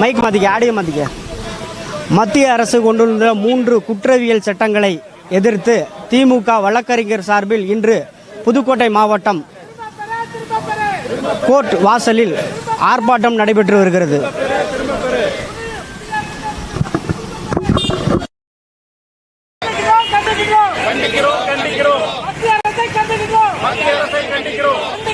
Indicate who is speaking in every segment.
Speaker 1: Mic மாத்திக்க audio மாத்திக்க. மத்திய அரசு கொண்டுள்ள மூன்று குற்றவியல் சட்டங்களை எதிர்த்து திமுக வழக்கறிஞர் சார்பில் இன்று புதுக்கோட்டை மாவட்டம் கோர்ட் வாசலில் ஆர்ப்பாட்டம் நடைபெற்று வருகிறது
Speaker 2: கண்டிக்கிறோம் கண்டிக்கிறோம் கண்டிக்கிறோம் மத்திய அரசை கண்டிக்கிறோம் மத்திய அரசை கண்டிக்கிறோம் கண்டிக்கிறோம் கண்டிக்கிறோம் கண்டிக்கிறோம் கண்டிக்கிறோம்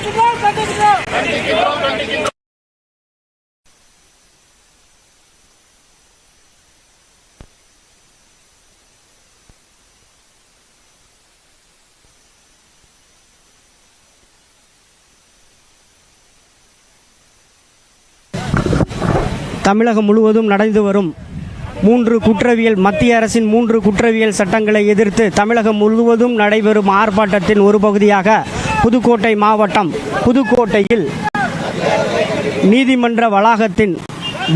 Speaker 1: தமிழகம் முழுவதும் நடந்து வரும் மூன்று குற்றவியல் மத்திய அரசின் மூன்று குற்றவியல் சட்டங்களை எதிர்த்து தமிழகம் முழுவதும் நடைபெறும் ஆர்ப்பாட்டத்தின் ஒரு பகுதியாக புதுக்கோட்டை மாவட்டம் புதுக்கோட்டையில் நீதிமன்ற வளாகத்தின்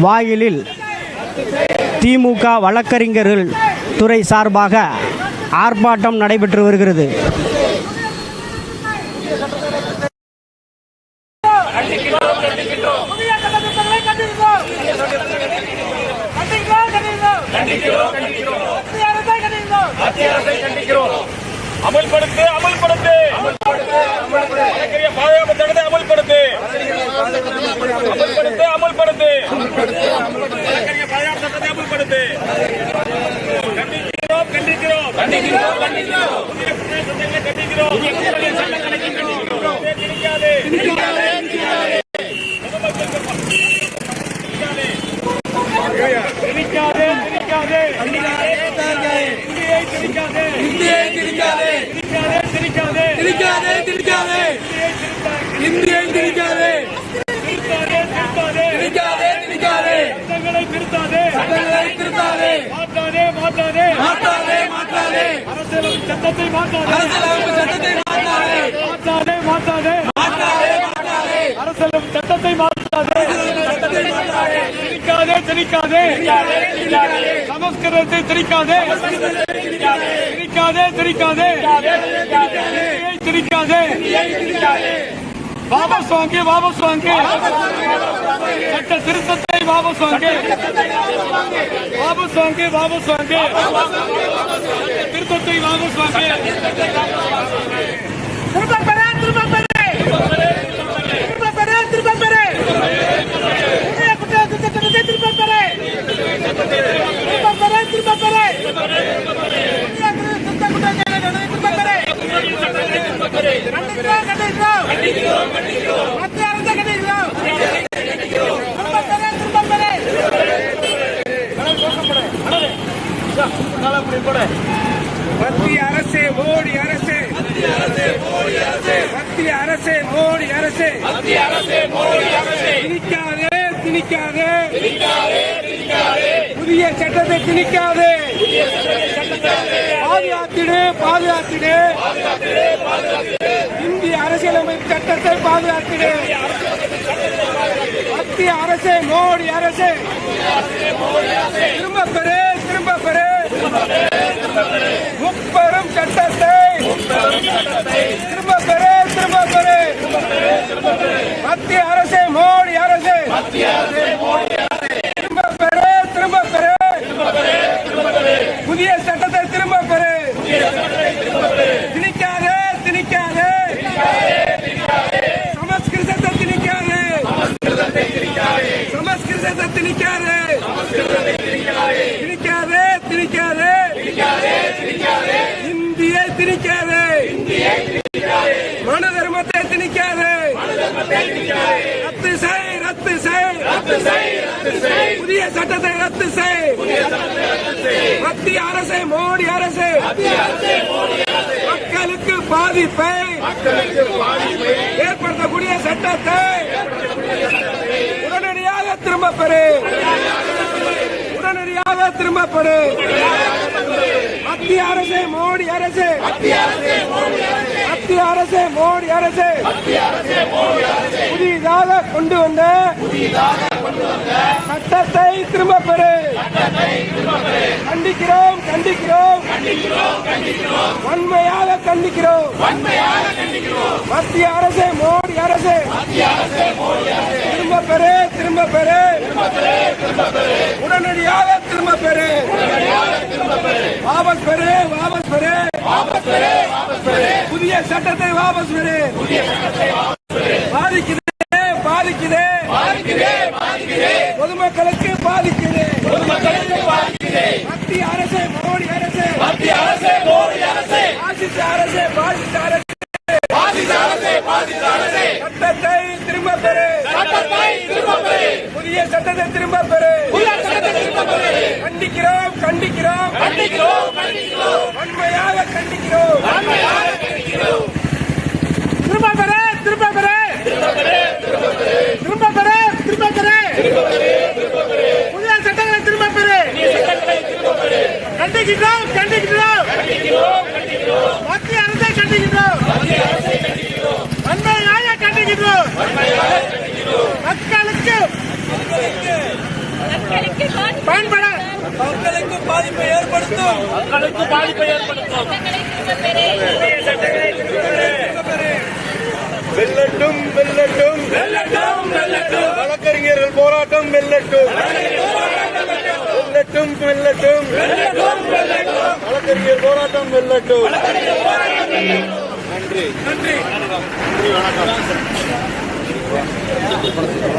Speaker 1: வாயிலில் திமுக வழக்கறிஞர்கள் துறை சார்பாக ஆர்ப்பாட்டம் நடைபெற்று வருகிறது
Speaker 2: அமல்படுத்து அமல்படுத்து பாதுகாப்பு சட்டத்தை அமல்படுத்து. அமல்படுத்து அமல்படுத்து. பாதுகாப்பு சட்டத்தை அமல்படுத்து. கண்டிக்கிறோம் கண்டிக்கிறோம். கண்டிக்கிறோம் கண்டிக்கிறோம். கண்டிக்கிறோம். கண்டிக்கிறோம் திணிக்காதே திணிக்காதே திணிக்காதே திணிக்காதே இந்தியை திணிக்காதே
Speaker 3: இந்தியை திணிக்காதே
Speaker 2: திணிக்காதே திணிக்காதே
Speaker 3: திணிக்காதே திணிக்காதே இந்தியை திணிக்காதே திணிக்காதே திணிக்காதே
Speaker 2: சட்டங்களை திருத்தாதே.
Speaker 3: சட்டங்களை திருத்தாதே
Speaker 2: மாற்றாதே மாற்றாதே
Speaker 3: மாற்றாதே மாற்றாதே
Speaker 2: அரசியலமைப்பு சட்டத்தை மாற்றாதே
Speaker 3: அரசியலமைப்பு சட்டத்தை மாற்றாதே
Speaker 2: மாற்றாதே மாற்றாதே
Speaker 3: மாற்றாதே மாற்றாதே
Speaker 2: அரசியலமைப்பு சட்டத்தை மாற்றாதே
Speaker 3: சட்டத்தை மாற்றாதே
Speaker 2: திணிக்காதே திணிக்காதே சமஸ்கிருதத்தை திணிக்காதே திணிக்காதே திணிக்காதே இந்தியை திணிக்காதே வாபஸ் வாங்கி வாபஸ் வாங்கி சட்ட திருத்தத்தை வாபஸ் வாங்கி வாபஸ் வாங்கி வாபஸ் வாங்கி திருத்தத்தை வாபஸ் வாங்கி திரும்ப பெற திரும்ப பெற திரும்ப பெற திரும்ப பெற புதிய குற்றவாளி சட்டத்தை திரும்ப பெற திரும்ப பெற திரும்ப பெற புதிய குற்ற குற்றவாளிகளை திரும்ப பெற கண்டிக்கிறோம் கண்டிக்கிறோம் மத்திய அரசை கண்டிக்கிறோம் திரும்ப பெற திரும்ப பெற
Speaker 3: மத்திய அரசே மோடி அரசே மத்திய அரசே மோடி அரசே. மத்திய அரசே மோடி அரசே. மத்திய அரசே மோடி அரசே திணிக்காதே திணிக்காதே. திணிக்காதே திணிக்காதே புதிய சட்டத்தை திணிக்காதே. பாதுகாத்திடு பாதுகாத்திடு. இந்திய அரசியலமைப்பு சட்டத்தை பாதுகாத்திடு. மத்திய அரசே மோடி அரசே. திரும்ப பெறு திரும்ப பெறு. முப்பெரும் சட்டத்தை திரும்ப பெறு திரும்ப பெறு மத்திய அரசே மோடி அரசே திரும்ப பெறு திரும்ப பெறு புதிய சட்டத்தை திரும்ப பெறு திணிக்காதே திணிக்காதே சமஸ்கிருதத்தை திணிக்காதே சமஸ்கிருதத்தை திணிக்காதே திணிக்காதே திணிக்காதே இந்தியை திணிக்காதே மனு தர்மத்தை திணிக்காதே ரத்து செய் ரத்து செய். புதிய சட்டத்தை ரத்து செய். மத்திய அரசே மோடி அரசே. மக்களுக்கு பாதிப்பை ஏற்படுத்தக்கூடிய சட்டத்தை உடனடியாக திரும்ப பெறு. உடனடியாக திரும்ப பெறு. மத்திய அரசே மோடி அரசே. மத்திய அரசே மோடி அரசே. புதிதாக கொண்டு வந்த சட்டத்தை திரும்ப பெறு. கண்டிக்கிறோம் கண்டிக்கிறோம். வன்மையாக கண்டிக்கிறோம். மத்திய அரசே மோடி அரசே. திரும்ப பெறு திரும்ப பெறு. உடனடியாக திரும்ப பெறு. வாபஸ் பெறு வாபஸ் பெறு. புதிய சட்டத்தை வாபஸ் விடு பாதிக்குதே பாதிக்குதே. பொதுமக்களுக்கு பாதிக்குது. மத்திய அரசு மோடி அரசு. மத்திய அரசு மோடி அரசு. பாதித்த அரசு பாதித்த அரசு பாதித்த அரசு பாதித்த அரசு சட்டத்தை திரும்ப பெறு. சட்டத்தை திரும்ப பெறு புதிய சட்டத்தை
Speaker 2: திரும்ப பெறு. புதிய சட்டத்தை திரும்ப பெறு கண்டிக்கிறோம் கண்டிக்கிறோம். கண்டிக்கிறோம் கண்டிக்கிறோம் வன்மையாக கண்டிக்கிறோம். வன்மையாக கண்டிக்கின்றோம் கண்டிக்கின்றோம் மத்திய அரசை கண்டிக்கின்றோம் வன்மையாக கண்டிக்கின்றோம் மக்களுக்கு
Speaker 3: மக்களுக்கு பாதிப்பை ஏற்படுத்தும்.
Speaker 2: மக்களுக்கு பாதிப்பை ஏற்படுத்தும்.
Speaker 4: வெல்லட்டும் வெல்லட்டும்.
Speaker 3: வெல்லட்டும் வெல்லட்டும்.
Speaker 4: வழக்கறிஞர்கள் போராட்டம் வெல்லட்டும். வெல்லட்டும். வெல்லட்டும். வழக்கறிஞர் போராட்டம் வெல்லட்டும். நன்றி.
Speaker 3: நன்றி.
Speaker 4: நன்றி வணக்கம்.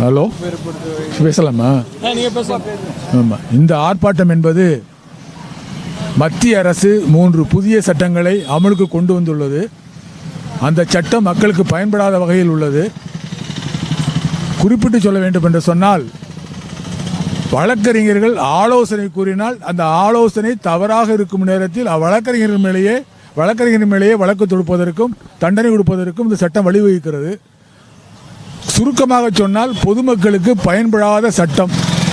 Speaker 5: ஹலோ பேசலாமா? ஆமாம் இந்த ஆர்ப்பாட்டம் என்பது மத்திய அரசு மூன்று புதிய சட்டங்களை அமலுக்கு கொண்டு வந்துள்ளது. அந்த சட்டம் மக்களுக்கு பயன்படாத வகையில் உள்ளது. குறிப்பிட்டு சொல்ல வேண்டும் என்று சொன்னால் வழக்கறிஞர்கள் ஆலோசனை கூறினால் அந்த ஆலோசனை தவறாக இருக்கும் நேரத்தில் அவ்வழக்கறிஞர்கள் மேலேயே வழக்கறிஞர் மேலேயே வழக்கு தொடுப்பதற்கும் தண்டனை கொடுப்பதற்கும் இந்த சட்டம் வழிவகுக்கிறது. சுருக்கமாக சொன்னால் பொதுமக்களுக்கு பயன்படாத சட்டம்.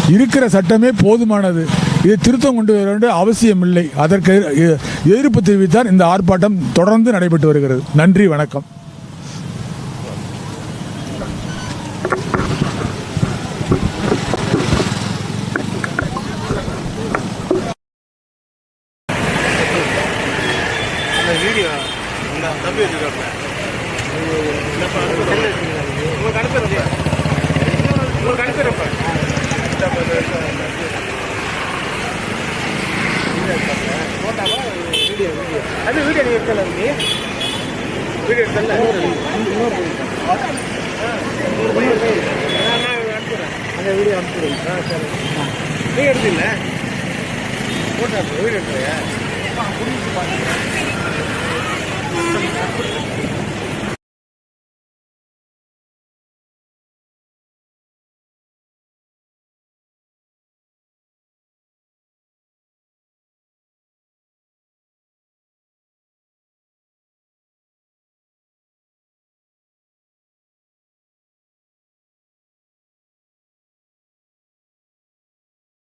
Speaker 5: இருக்கிற சட்டமே போதுமானது. இதை திருத்தம் கொண்டு வர வேண்டிய அவசியம் இல்லை அதற்கு எ- எதிர்ப்பு தெரிவித்தால் இந்த ஆர்ப்பாட்டம் தொடர்ந்து நடைபெற்று வருகிறது. நன்றி வணக்கம்
Speaker 4: அந்த வீடியோ இந்த தம்பி வச்சுருக்காங்க உங்களுக்கு அனுப்பிடுறேன் உங்களுக்கு அனுப்பிடுறேன் அது வீடியோ நீ எடுக்கல வீடியோ எடுக்கல. அந்த வீடியோ அனுப்பிடுங்க ஆ சரி. நீ எடுத்தீங்க போட்டா வீடியோ எடுத்துறியா